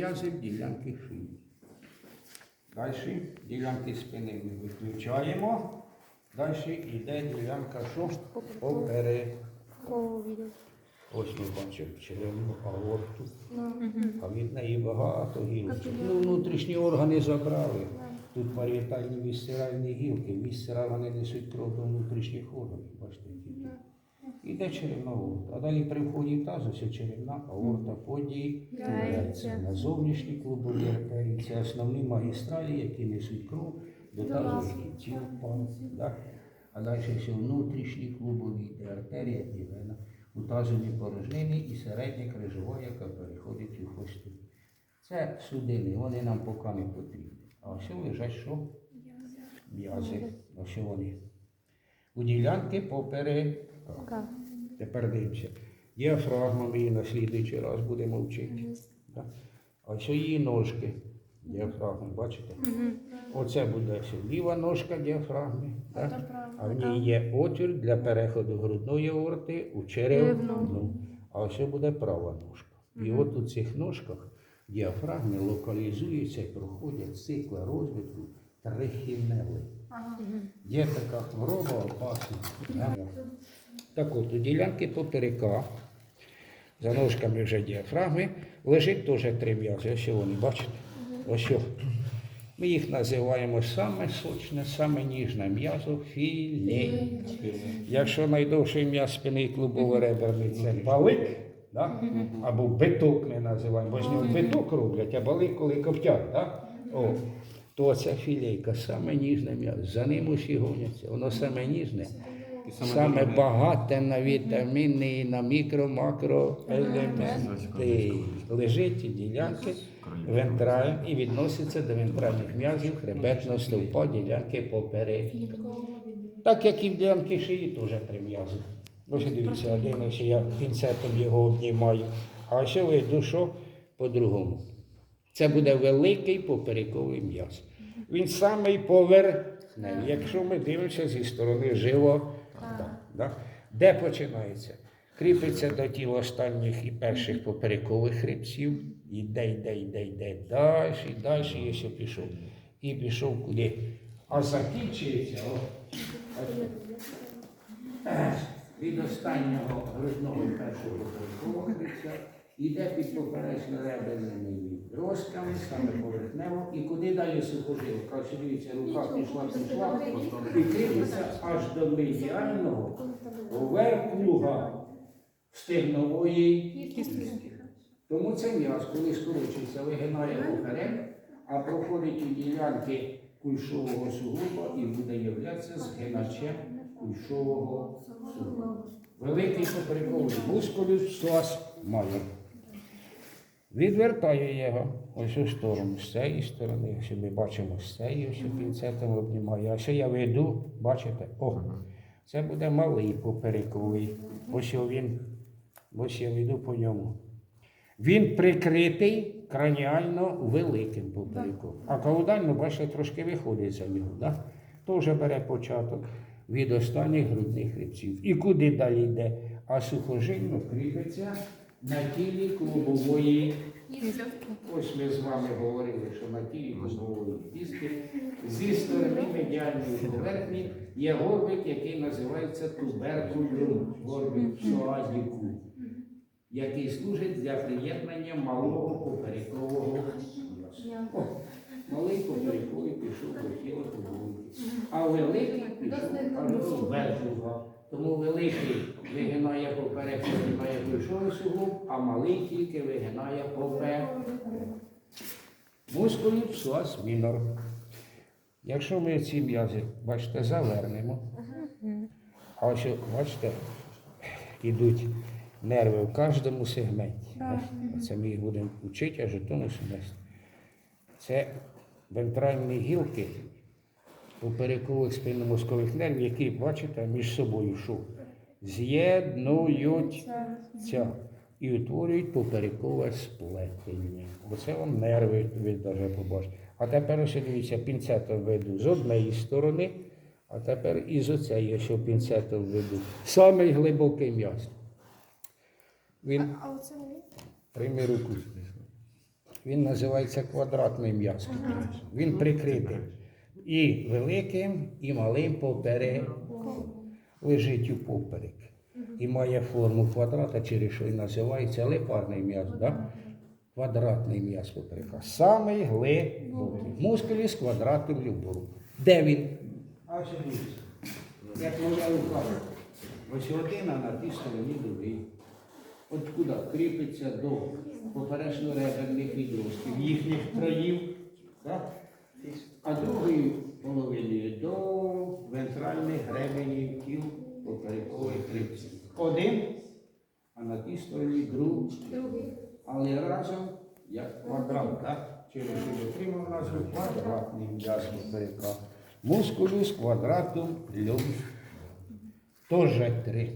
М'язи ділянки шиї. Далі ділянки спини ми виключаємо. Далі йде ділянка що? Поперед. Ось ми бачимо черевну аорту. А від неї багато гілочок. Ну, внутрішні органи забрали. Тут паріетальні вісцеральні гілки. Вісцера вони несуть кров до внутрішніх органів. Бачите, які. Іде черевна аорта. А далі при вході в таз ось аорта поділяється на зовнішні клубові артерії. Це основні магістралі, які несуть кров до кінців пальців. А далі ще внутрішні клубові артерія і вена у тазовій порожнині і середня крижова, яка переходить у хвосту. Це судини, вони нам поки не потрібні. А ось лежать що? М'язи. Ось вони. У ділянки поперед. Ка. Тепер дивимося. Діафрагма ми її на слідуючий раз будемо вчити. Да? А ось її ножки. Діафрагми, бачите? Оце буде ліва ножка діафрагми. Да? А в ній є отвір для переходу грудної аорти у черевну. Черевну. А ось буде права ножка. І от у цих ножках діафрагми локалізуються і проходять цикли розвитку трихінели. Є така хвороба опасна. Так от, у ділянки поперека, за ножками вже діафрагми, лежить теж три м'язи. Ось вони, бачите? Ось. Ми їх називаємо саме сочне, саме ніжне м'язо філе. Якщо найдовший м'яз спини і клубово-реберний це балик, да? або биток ми називаємо, бо з нього биток роблять, а балик коли коптять. Да? О, то це філейка, саме ніжне м'ясо. За ним усі гоняться. Воно саме ніжне, саме багате на вітаміни, і на мікро-макроелементи. Лежить і ділянки вентраль і відноситься до вентральних м'язів хребетного стовпа ділянки поперек. Так як і в ділянки шиї теж три м'язи. Ось дивіться, один ось я пінцетом його обнімаю, а ще вийду, що по-другому. Це буде великий поперековий м'яз. Він самий поверхневий. Якщо ми дивимося зі сторони да? де починається? Кріпиться до тіл останніх і перших поперекових хребців, іде, йде, йде, йде далі, далі, я ще пішов. І пішов куди. А закінчується о, від останнього грудного першого поперекового хребця Іде під поперечно реберними відростками, саме поверхнево, і куди далі сухожилка? Ось дивіться, рука пішла, пішла, і кріпиться аж до медіального верхнюга стегнової кістки. Тому цей м'яз, коли скорочується, вигинає поперек, а проходить у ділянки кульшового суглоба і буде являтися згиначем кульшового суглоба. Великий поперековий мускулюс псоас має. Відвертаю його ось у сторону, з цієї сторони, ось ми бачимо з цієї, ось пінцетом обнімаю. А що я веду, бачите? О, це буде малий поперековий. Ось він, ось я веду по ньому. Він прикритий краніально великим попереком. А каудально, бачите, трошки виходить за нього. Да? То вже бере початок від останніх грудних хребців. І куди далі йде? А сухожильно кріпиться на тілі клубової Ось ми з вами говорили, що на тілі клубової кістки зі сторони медіальної поверхні є горбик, який називається туберкулюм, горбик псоадіку, який служить для приєднання малого поперекового м'яса. Малий поперековий пішов до тіла клубової. А великий пішов аж до верхнього. Тому великий вигинає поперек, вигинає ключовий суглоб, а малий тільки вигинає поперек. Мускулів псуас мінор. Якщо ми ці м'язи, бачите, завернемо, а ось, бачите, йдуть нерви в кожному сегменті. Це ми їх будемо вчити аж у тому. Це вентральні гілки поперекових спинномозкових нервів, які, бачите, між собою що? З'єднуються і утворюють поперекове сплетення. Оце вам нерви, ви навіть побачите. А тепер ось дивіться, пінцетом веду з однієї сторони, а тепер і з оцеї ось пінцетом веду. Самий глибокий м'яз. Він А оце вони? прийми руку. він називається квадратний м'яз. Він прикритий і великим, і малим попереком. Лежить у поперек. І має форму квадрата, через що і називається лепарний м'яз. Да? Квадратний м'яз поперека. Самий глибокий. Мускуліс квадратом любов. Де він? А дивіться. Як моя рука. Ось один, а на тій стороні другий. От куди кріпиться до поперечно-реберних відростків, їхніх країв, так? А другої половини до вентральних гребенів тіл поперекової хребці. Один, а на тій стороні другий. Але разом як квадрат, так? Через що отримав назву квадратний м'яз поперека. Мускулюс квадратум люмс. Тоже три.